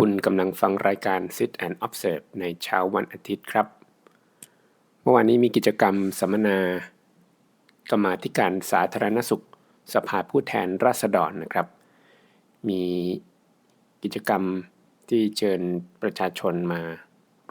คุณกำลังฟังรายการ Sit and Observe ในเช้าวันอาทิตย์ครับ เมื่อวานนี้มีกิจกรรมสัมมนากรรมาธิการสาธารณสุข สภาผู้แทนราษฎรนะครับ มีกิจกรรมที่เชิญประชาชนมา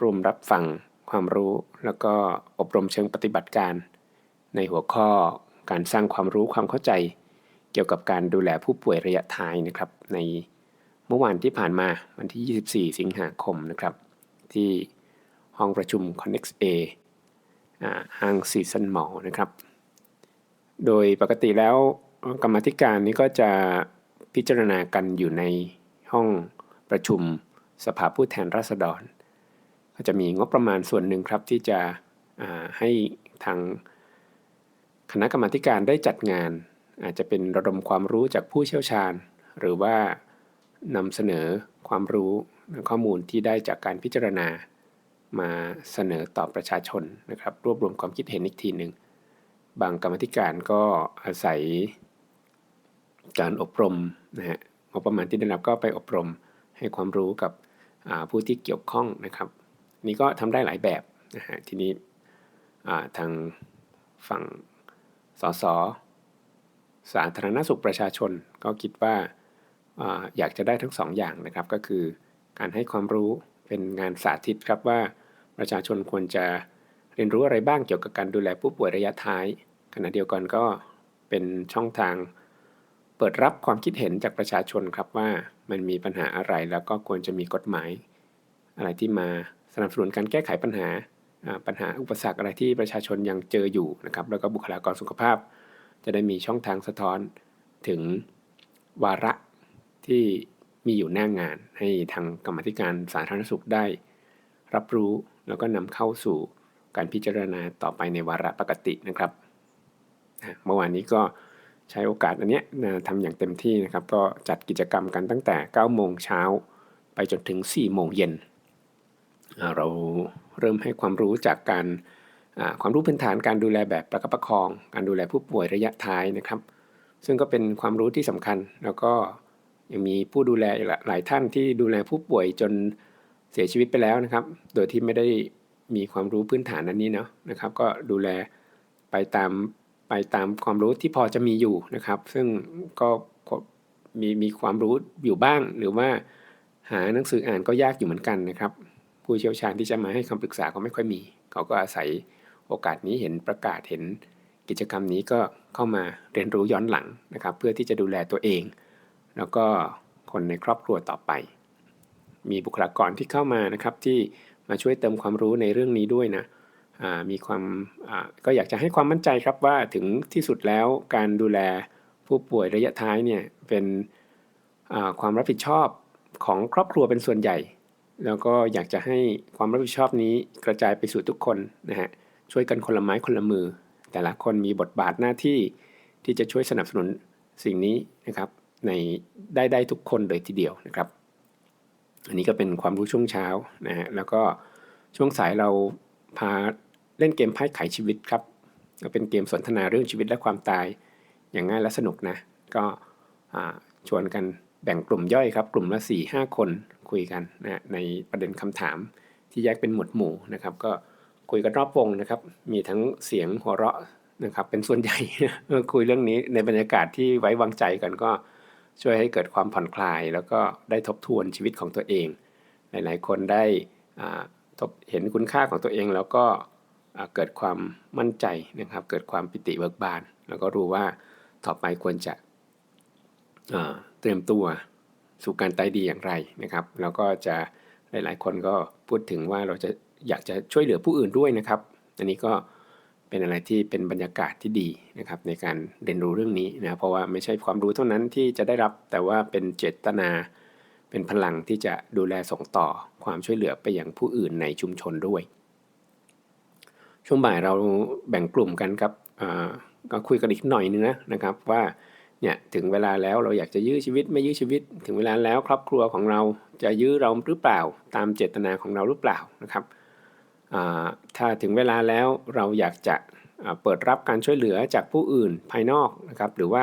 ร่วมรับฟังความรู้ แล้วก็อบรมเชิงปฏิบัติการ ในหัวข้อการสร้างความรู้ความเข้าใจ เกี่ยวกับการดูแลผู้ป่วยระยะท้ายนะครับใน เมื่อวานที่ผ่านมาวันที่ 24 สิงหาคมนะครับ ที่ห้องประชุม Connex A ห้างซีซันมอลนะครับ โดยปกติแล้วกรรมธิการนี้ก็จะพิจารณากันอยู่ในห้องประชุมสภาผู้แทนราษฎร ก็จะมีงบประมาณส่วนหนึ่งครับที่จะให้ทางคณะกรรมการได้จัดงาน อาจจะเป็นระดมความรู้จากผู้เชี่ยวชาญ หรือว่า นำเสนอความรู้ข้อมูลที่ได้จากการพิจารณา มาเสนอต่อประชาชนนะครับ รวบรวมความคิดเห็นอีกทีหนึ่งบางกรรมธิการก็อาศัยการอบรมนะฮะงบประมาณที่ได้รับก็ไปอบรมให้ความรู้กับผู้ที่เกี่ยวข้องนะครับ นี่ก็ทำได้หลายแบบนะฮะทีนี้ทางฝั่งสส สาธารณสุขประชาชนก็คิดว่า อยากจะได้ทั้ง2ออย่างนะครับก็คือ การให้ความรู้เป็นงานสาธิตครับว่า ประชาชนควรจะเรียนรู้อะไรบ้างเกี่ยวกับการดูแลผู้ป่วยระยะท้าย ขณะเดียวกันก็เป็นช่องทาง เปิดรับความคิดเห็นจากประชาชนครับว่ามันมีปัญหาอะไรแล้วก็ควรจะมีกฎหมาย อะไรที่มาสนับสนุนการแก้ไขปัญหาปัญหาอุปสรรคอะไรที่ประชาชนยังเจออยู่นะครับแล้วก็บุคลากรสุขภาพ จะได้มีช่องทางสะท้อนถึงวาระ ที่มีอยู่หน้างาน ให้ทางกรรมธิการสาธารณสุขได้ รับรู้แล้วก็นำเข้าสู่การพิจารณาต่อไปในวาระปกตินะครับเมื่อวานนี้ก็ใช้โอกาสอันนี้นะทำอย่างเต็มที่นะครับ ก็จัดกิจกรรมกันตั้งแต่ 9 โมงเช้า ไปจนถึง 4 โมงเย็น เราเริ่มให้ความรู้จากการความรู้พื้นฐานการดูแลแบบประคับประคอง การดูแลผู้ป่วยระยะท้ายนะครับ ซึ่งก็เป็นความรู้ที่สำคัญแล้วก็ ยังมีผู้ดูแลหลายท่านที่ดูแลผู้ป่วยจนเสียชีวิตไปแล้วนะครับ โดยที่ไม่ได้มีความรู้พื้นฐานอันนี้เนาะนะครับ ก็ดูแลไปตามไปตามความรู้ที่พอจะมีอยู่นะครับ ซึ่งก็มีมีความรู้อยู่บ้าง หรือว่าหาหนังสืออ่านก็ยากอยู่เหมือนกันนะครับ ผู้เชี่ยวชาญที่จะมาให้คำปรึกษาก็ไม่ค่อยมี เขาก็อาศัยโอกาสนี้เห็นประกาศเห็นกิจกรรมนี้ก็เข้ามาเรียนรู้ย้อนหลังนะครับ เพื่อที่จะดูแลตัวเอง แล้วก็คนในครอบครัวต่อไป มีบุคลากรที่เข้ามานะครับที่มาช่วยเติมความรู้ในเรื่องนี้ด้วยนะมีความก็อยากจะให้ความมั่นใจครับว่าถึงที่สุดแล้วการดูแลผู้ป่วยระยะท้ายเนี่ยเป็นความรับผิดชอบของครอบครัวเป็นส่วนใหญ่ แล้วก็อยากจะให้ความรับผิดชอบนี้กระจายไปสู่ทุกคนนะฮะช่วยกันคนละไม้คนละมือ แต่ละคนมีบทบาทหน้าที่ที่จะช่วยสนับสนุนสิ่งนี้นะครับ ในได้ได้ทุกคนเลยทีเดียวนะครับ อันนี้ก็เป็นความรู้ช่วงเช้านะฮะแล้วก็ช่วงสายเราพาเล่นเกมไพ่ไขชีวิตครับ ก็เป็นเกมสนทนาเรื่องชีวิตและความตายอย่างง่ายและสนุกนะ ก็ชวนกันแบ่งกลุ่มย่อยครับ กลุ่มละ4 5คนคุยกันนะในประเด็นคำถามที่แยกเป็นหมวดหมู่นะครับ ก็คุยกันรอบวงนะครับ มีทั้งเสียงหัวเราะนะครับ เป็นส่วนใหญ่คุยเรื่องนี้ในบรรยากาศที่ไว้วางใจกันก็ ช่วยให้เกิดความผ่อนคลาย แล้วก็ได้ทบทวนชีวิตของตัวเอง หลายๆ คนได้ทบเห็นคุณค่าของตัวเอง แล้วก็เกิดความมั่นใจนะครับ เกิดความปิติเบิกบาน แล้วก็รู้ว่าต่อไปควรจะเตรียมตัวสู่การตายดีอย่างไรนะครับ แล้วก็จะหลายๆ คนก็พูดถึงว่าเราจะอยากจะช่วยเหลือผู้อื่นด้วยนะครับ อันนี้ก็ เป็นอะไรที่เป็นบรรยากาศที่ดีนะครับในการเรียนรู้เรื่องนี้นะเพราะว่าไม่ใช่ความรู้เท่านั้นที่จะได้รับแต่ว่าเป็นเจตนา เป็นพลังที่จะดูแลส่งต่อความช่วยเหลือไปอยังผู้อื่นในชุมชนด้วย ช่วงบ่ายเราแบ่งกลุ่มกันครับก็คุยกันอีกหน่อยนึงนะนะครับว่าเนี่ยถึงเวลาแล้วเราอยากจะยื้อชีวิตไม่ยื้อชีวิต ถึงเวลาแล้วครอบครัวของเราจะยื้อเราหรือเปล่า ตามเจตนาของเราหรือเปล่านะครับ ถ้าถึงเวลาแล้วเราอยากจะเปิดรับการช่วยเหลือจากผู้อื่นภายนอกนะครับ หรือว่า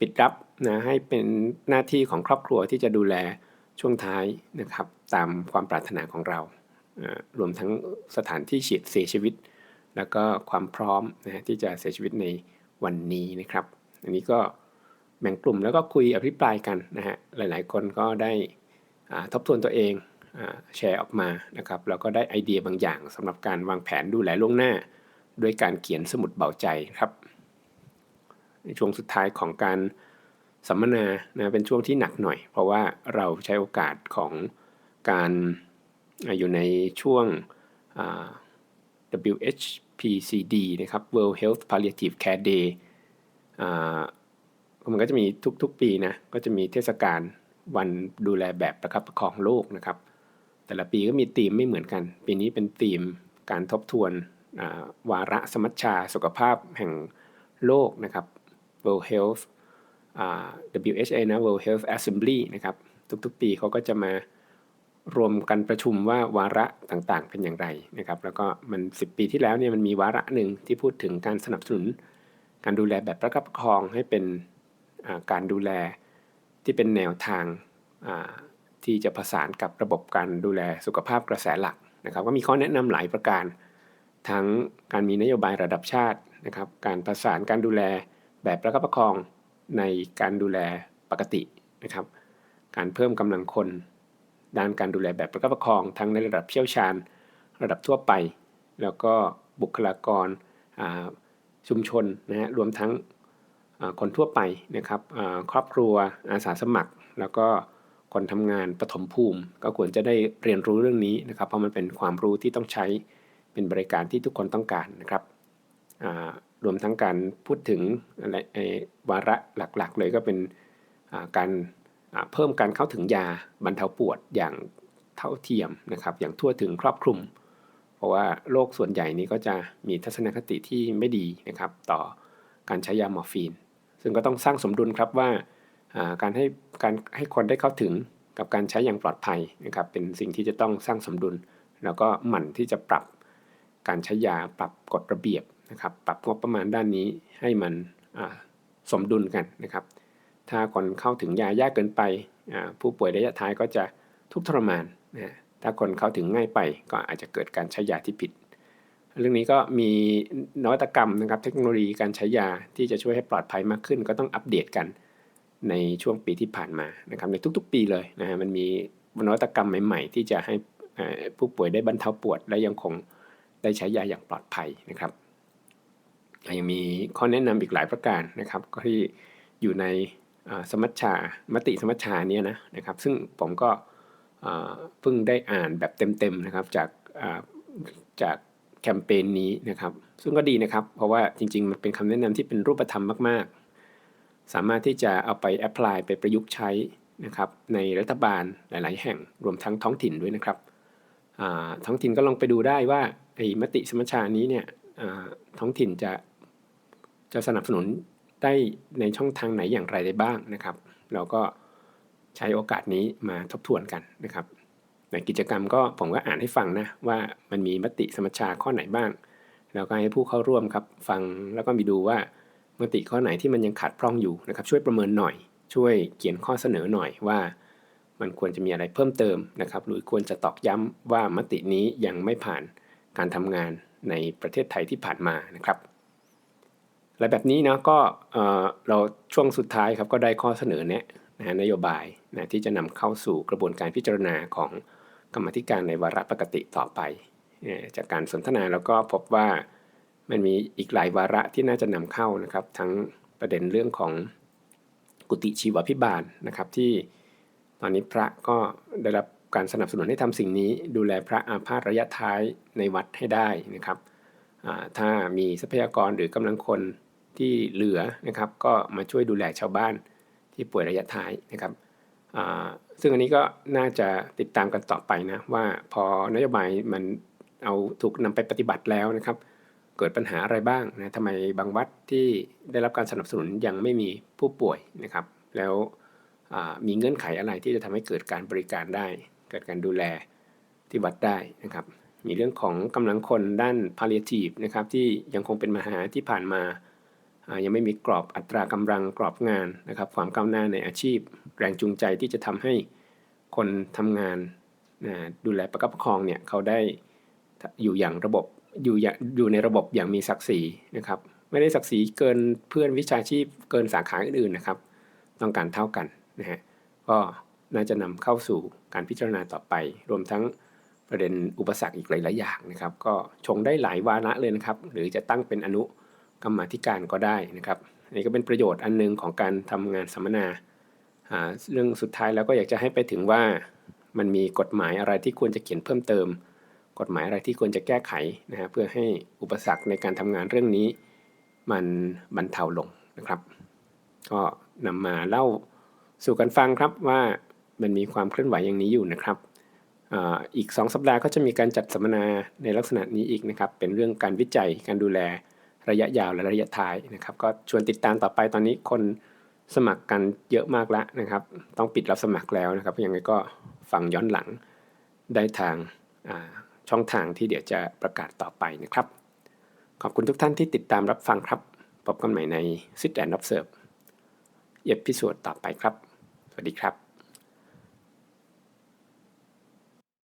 ปิดรับนะให้เป็นหน้าที่ของครอบครัวที่จะดูแลช่วงท้ายนะครับ ตามความปรารถนาของเรา รวมทั้งสถานที่ฉีดเสียชีวิต แล้วก็ความพร้อมนะที่จะเสียชีวิตในวันนี้นะครับ อันนี้ก็แบ่งกลุ่มแล้วก็คุยอภิปรายกันนะฮะหลาย ๆ คนก็ได้ทบทวนตัวเอง แชร์ออกมานะครับแล้วก็ได้ไอเดียบางอย่างสำหรับการวางแผนดูแลล่วงหน้า ด้วยการเขียนสมุดเบาใจครับ ในช่วงสุดท้ายของการสัมมนานะเป็นช่วงที่หนักหน่อย เพราะว่าเราใช้โอกาสของการอยู่ในช่วง WHPCD นะครับ World Health Palliative Care Day มันก็จะมีทุกๆปีนะ ก็จะมีเทศกาลวันดูแลแบบประคับประคองโลกนะครับ แต่ละปีก็มีธีมไม่เหมือนกัน ปีนี้เป็นธีมการทบทวนวาระสมัชชาสุขภาพแห่งโลกนะครับ World Health WHA นะ World Health Assembly นะครับ ทุกๆ ปีเขาก็จะมารวมกันประชุมว่าวาระต่างๆ เป็นอย่างไรนะครับ แล้วก็มัน 10 ปีที่แล้วเนี่ยมันมีวาระหนึ่งที่พูดถึงการสนับสนุน การดูแลแบบประคับประคองให้เป็นการดูแลที่เป็นแนวทาง ที่จะผสานกับระบบการดูแลสุขภาพกระแสหลักนะครับ ก็มีข้อแนะนำหลายประการ ทั้งการมีนโยบายระดับชาตินะครับ การประสานการดูแลแบบประคับประคองในการดูแลปกตินะครับ การเพิ่มกำลังคน ด้านการดูแลแบบประคับประคอง ทั้งในระดับเชี่ยวชาญ ระดับทั่วไป แล้วก็บุคลากรชุมชนนะฮะรวมทั้งคนทั่วไปนะครับครอบครัวอาสาสมัคร แล้วก็ คนทำงานปฐมภูมิ ก็ควรจะได้เรียนรู้เรื่องนี้นะครับ เพราะมันเป็นความรู้ที่ต้องใช้เป็นบริการที่ทุกคนต้องการนะครับรวมทั้งการพูดถึงอะไรวาระหลักๆ เลยก็เป็นการเพิ่มการเข้าถึงยาบรรเทาปวดอย่างเท่าเทียมนะครับ อย่างทั่วถึงครอบคลุม เพราะว่าโรคส่วนใหญ่นี้ก็จะมีทัศนคติที่ไม่ดีนะครับ ต่อการใช้ยามอร์ฟีน ซึ่งก็ต้องสร้างสมดุลครับว่า การให้การให้คนได้เข้าถึงกับการใช้อย่างปลอดภัยนะครับเป็นสิ่งที่จะต้องสร้างสมดุล แล้วก็หมั่นที่จะปรับการใช้ยาปรับกฎระเบียบนะครับปรับงบประมาณด้านนี้ให้มันสมดุลกันนะครับ ถ้าคนเข้าถึงยายากเกินไป ผู้ป่วยระยะท้ายก็จะทุกข์ทรมานนะถ้าคนเข้าถึงง่ายไปก็อาจจะเกิดการใช้ยาที่ผิด เรื่องนี้ก็มีนวัตกรรมนะครับเทคโนโลยีการใช้ยาที่จะช่วยให้ปลอดภัยมากขึ้น ก็ต้องอัปเดตกัน ในช่วงปีที่ผ่านมานะครับในทุกๆ ปีเลยนะฮะมันมีนวัตกรรมใหม่ๆ ที่จะให้ผู้ป่วยได้บรรเทาปวด และยังคงได้ใช้ยาอย่างปลอดภัยนะครับยังมีข้อแนะนำอีกหลายประการนะครับ ก็ที่อยู่ในสมัชชามติสมัชชานี้นะนะครับ ซึ่งผมก็เพิ่งได้อ่านแบบเต็มๆนะครับจากจากแคมเปญนี้นะครับ ซึ่งก็ดีนะครับ เพราะว่าจริงๆ มันเป็นคำแนะนำที่เป็นรูปธรรมมากๆ สามารถที่จะเอาไปแอพพลายไปประยุกต์ใช้นะครับในรัฐบาลหลาย ๆ แห่งรวมทั้งท้องถิ่นด้วยนะครับท้องถิ่นก็ลองไปดูได้ว่าไอ้มติสมัชชานี้เนี่ยท้องถิ่นจะจะสนับสนุนได้ในช่องทางไหนอย่างไรได้บ้างนะครับ เราก็ใช้โอกาสนี้มาทบทวนกันนะครับ ในกิจกรรมก็ผมก็อ่านให้ฟังนะว่ามันมีมติสมัชชาข้อไหนบ้าง แล้วก็ให้ผู้เข้าร่วมครับฟังแล้วก็มีดูว่า มติข้อไหนที่มันยังขาดพร่องอยู่นะครับช่วยประเมินหน่อย ช่วยเขียนข้อเสนอหน่อยว่า มันควรจะมีอะไรเพิ่มเติมนะครับ หรือควรจะตอกย้ำว่ามตินี้ยังไม่ผ่านการทำงานในประเทศไทยที่ผ่านมานะครับและแบบนี้นะก็เราช่วงสุดท้ายครับก็ได้ข้อเสนอแนะนะนโยบายนะที่จะนำเข้าสู่กระบวนการพิจารณาของกรรมธิการในวาระปกติต่อไป จากการสนทนาแล้วก็พบว่า มันมีอีกหลายวาระที่น่าจะนำเข้านะครับ ทั้งประเด็นเรื่องของกุฏิชีวพิบาลนะครับที่ตอนนี้พระก็ได้รับการสนับสนุนให้ทำสิ่งนี้ ดูแลพระอาพาธระยะท้ายในวัดให้ได้นะครับถ้ามีทรัพยากรหรือกำลังคนที่เหลือนะครับก็มาช่วยดูแลชาวบ้านที่ป่วยระยะท้ายนะครับซึ่งอันนี้ก็น่าจะติดตามกันต่อไปนะว่าพอนโยบายมันเอาถูกนำไปปฏิบัติแล้วนะครับ เกิดปัญหาอะไรบ้างนะทำไมบางวัดที่ได้รับการสนับสนุนยังไม่มีผู้ป่วยนะครับ แล้วมีเงื่อนไขอะไรที่จะทำให้เกิดการบริการได้ เกิดการดูแลที่วัดได้นะครับ มีเรื่องของกำลังคนด้าน palliative นะครับที่ยังคงเป็นมหาที่ผ่านมายังไม่มีกรอบอัตรากำลังกรอบงานนะครับ ความก้าวหน้าในอาชีพ แรงจูงใจที่จะทำให้คนทำงานนะดูแลประคับประคองเนี่ยเขาได้อยู่อย่างระบบ อยู่อย่างอยู่ในระบบอย่างมีศักดิ์ศรีนะครับ ไม่ได้ศักดิ์ศรีเกินเพื่อนวิชาชีพเกินสาขาอื่นๆนะครับ ต้องการเท่ากันนะฮะก็น่าจะนำเข้าสู่การพิจารณาต่อไป รวมทั้งประเด็นอุปสรรคอีกหลายๆอย่างนะครับ ก็ชงได้หลายวาระเลยนะครับ หรือจะตั้งเป็นอนุกรรมธิการก็ได้นะครับอันนี้ก็เป็นประโยชน์อันหนึงของการทำงานสัมมนาอ่าเรื่องสุดท้ายแล้วก็อยากจะให้ไปถึงว่ามันมีกฎหมายอะไรที่ควรจะเขียนเพิ่มเติม กฎหมายอะไรที่ควรจะแก้ไขนะฮะเพื่อให้อุปสรรคในการทำงานเรื่องนี้ มันบรรเทาลงนะครับ ก็นำมาเล่าสู่กันฟังครับว่ามันมีความเคลื่อนไหวอย่างนี้อยู่นะครับอีก 2 สัปดาห์ก็จะมีการจัดสัมมนาในลักษณะนี้อีกนะครับ เป็นเรื่องการวิจัยการดูแลระยะยาวและระยะท้ายนะครับ ก็ชวนติดตามต่อไปตอนนี้คนสมัครกันเยอะมากแล้วนะครับ ต้องปิดรับสมัครแล้วนะครับยังไงก็ฟังย้อนหลังได้ทางอ่า ช่องทางที่เดี๋ยวจะประกาศต่อไปนะครับ ขอบคุณทุกท่านที่ติดตามรับฟังครับ พบกันใหม่ใน Sit and Observe เอพิโซดต่อไปครับ สวัสดีครับ